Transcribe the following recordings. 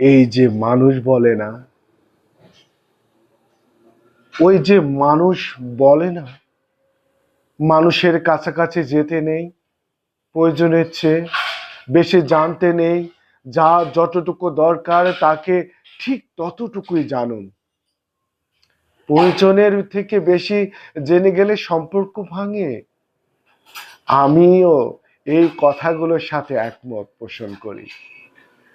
এই যে মানুষ বলে না, ওই যে মানুষ বলে না, মানুষের কাছাকাছি যেতে নেই, প্রয়োজনের চেয়ে বেশি জানতে নেই, যা যতটুকু দরকার তাকে ঠিক ততটুকুই জানুন। প্রয়োজনের থেকে বেশি জেনে গেলে সম্পর্ক ভাঙে। আমিও এই কথাগুলোর সাথে একমত পোষণ করি।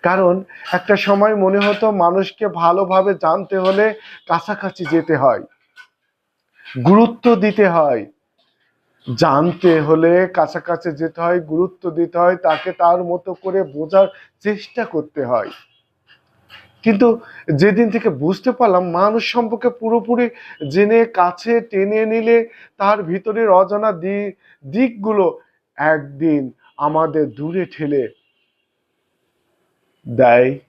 কারণ একটা সময় মনে হতো মানুষকে ভালোভাবে জানতে হলে কাছাকাছি যেতে হয়, গুরুত্ব দিতে হয়। জানতে হলে কাছাকাছি যেতে হয়, গুরুত্ব দিতে হয়, তাকে তার মতো করে বোঝার চেষ্টা করতে হয়। কিন্তু যেদিন থেকে বুঝতে পারলাম, মানুষ সম্পর্কে পুরোপুরি জেনে, কাছে টেনে নিলে তার ভিতরের অজানা দিকগুলো একদিন আমাদের দূরে ঠেলে দেয়।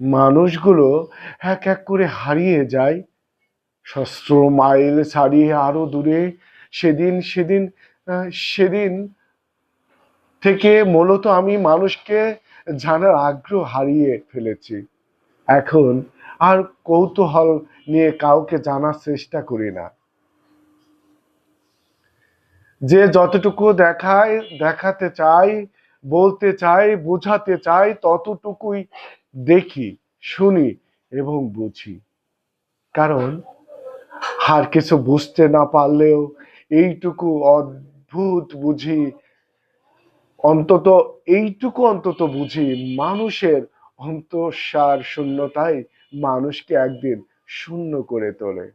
মানুষগুলো এক এক করে হারিয়ে যায়। সহস্র মাইল ছাড়িয়ে আরও দূরে সেদিন সেদিন সেদিন থেকে মূলত আমি মানুষকে জানার আগ্রহ হারিয়ে ফেলেছি। এখন আর কৌতূহল নিয়ে কাউকে জানার চেষ্টা করি না। যে যতটুকু দেখায়, দেখাতে চাই বলতে চাই, বোঝাতে চাই, ততটুকুই দেখি, শুনি এবং বুঝি। কারণ আর কিছু বুঝতে না পারলেও এইটুকু অদ্ভুত বুঝি, অন্তত এইটুকু অন্তত বুঝি মানুষের অন্তঃসার শূন্যতাই মানুষকে একদিন শূন্য করে তোলে।